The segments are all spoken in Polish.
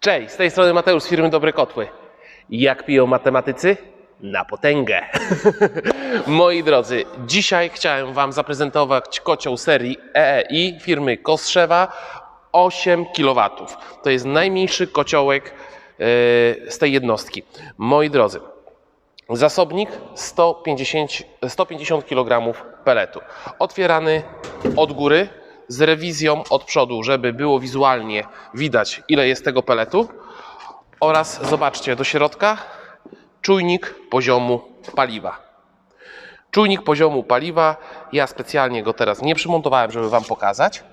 Cześć, z tej strony Mateusz z firmy Dobre Kotły. Jak piją matematycy? Na potęgę. Moi drodzy, dzisiaj chciałem Wam zaprezentować kocioł serii EEI firmy Kostrzewa 8 kW. To jest najmniejszy kociołek e, z tej jednostki. Moi drodzy, Zasobnik 150, 150 kg peletu. Otwierany od góry z rewizją od przodu, żeby było wizualnie widać, ile jest tego peletu. Oraz zobaczcie do środka czujnik poziomu paliwa. Czujnik poziomu paliwa. Ja specjalnie go teraz nie przymontowałem, żeby Wam pokazać.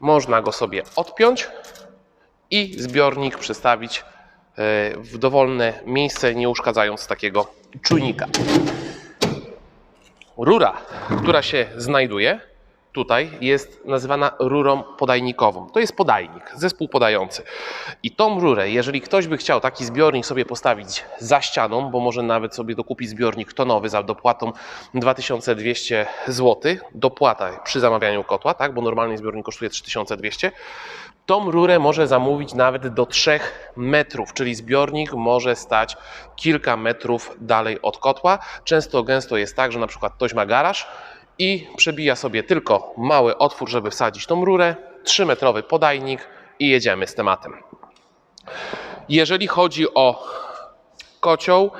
Można go sobie odpiąć i zbiornik przestawić e, w dowolne miejsce, nie uszkadzając takiego czujnika. Rura, która się znajduje tutaj, jest nazywana rurą podajnikową. To jest podajnik, zespół podający. I tą rurę, jeżeli ktoś by chciał taki zbiornik sobie postawić za ścianą, bo może nawet sobie dokupić zbiornik tonowy za dopłatą 2200 zł, dopłata przy zamawianiu kotła, tak, bo normalnie zbiornik kosztuje 3200, Tą rurę może zamówić nawet do 3 metrów, czyli zbiornik może stać kilka metrów dalej od kotła. Często gęsto jest tak, że na przykład ktoś ma garaż i przebija sobie tylko mały otwór, żeby wsadzić tą rurę, 3-metrowy podajnik i jedziemy z tematem. Jeżeli chodzi o kocioł,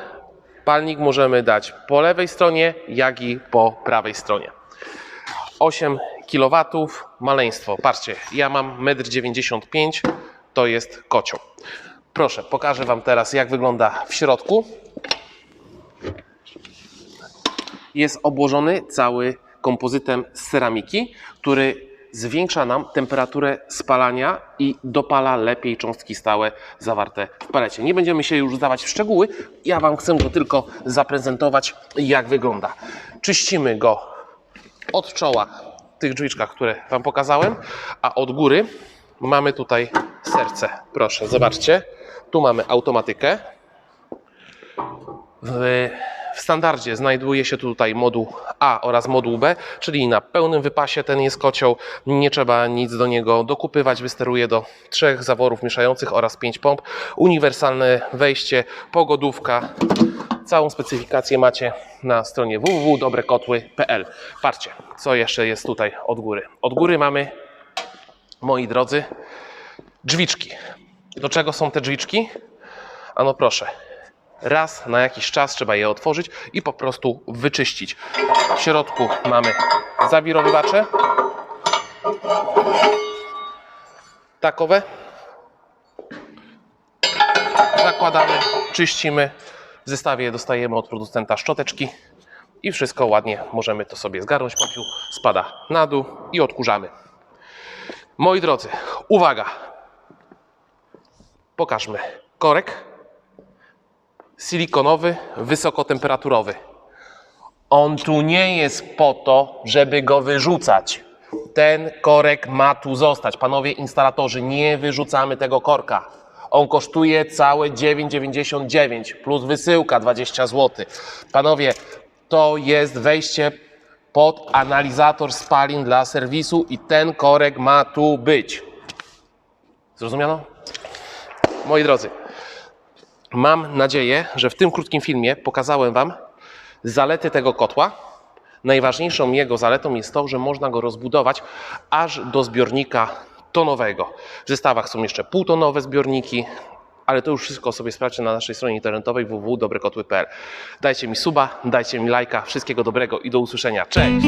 palnik możemy dać po lewej stronie, jak i po prawej stronie. 8 kW, maleństwo. Patrzcie, ja mam 1,95 m, to jest kocioł. Proszę, pokażę Wam teraz, jak wygląda w środku. Jest obłożony cały kompozytem z ceramiki, który zwiększa nam temperaturę spalania i dopala lepiej cząstki stałe zawarte w palecie. Nie będziemy się już zdawać w szczegóły, ja Wam chcę go tylko zaprezentować, jak wygląda. Czyścimy go od czoła w tych drzwiczkach, które Wam pokazałem, a od góry mamy tutaj serce. Proszę, zobaczcie. Tu mamy automatykę. W standardzie znajduje się tutaj moduł A oraz moduł B, czyli na pełnym wypasie ten jest kocioł. Nie trzeba nic do niego dokupywać. Wysteruje do trzech zaworów mieszających oraz pięć pomp. Uniwersalne wejście, pogodówka. Całą specyfikację macie na stronie www.dobrekotły.pl. Patrzcie, co jeszcze jest tutaj od góry. Od góry mamy, moi drodzy, drzwiczki. Do czego są te drzwiczki? Ano proszę, raz na jakiś czas trzeba je otworzyć i po prostu wyczyścić. W środku mamy zawirowywacze. Takowe. Zakładamy, czyścimy. W zestawie dostajemy od producenta szczoteczki i wszystko ładnie możemy to sobie zgarnąć. Popiół spada na dół i odkurzamy. Moi drodzy, uwaga! Pokażmy korek silikonowy, wysokotemperaturowy. On tu nie jest po to, żeby go wyrzucać. Ten korek ma tu zostać. Panowie instalatorzy, nie wyrzucamy tego korka. On kosztuje całe 9,99 plus wysyłka 20 zł. Panowie, to jest wejście pod analizator spalin dla serwisu i ten korek ma tu być. Zrozumiano? Moi drodzy, Mam nadzieję, że w tym krótkim filmie pokazałem Wam zalety tego kotła. Najważniejszą jego zaletą jest to, że można go rozbudować aż do zbiornika tonowego. W zestawach są jeszcze półtonowe zbiorniki, ale to już wszystko sobie sprawdźcie na naszej stronie internetowej www.dobrekotły.pl. Dajcie mi suba, dajcie mi lajka, wszystkiego dobrego i do usłyszenia. Cześć!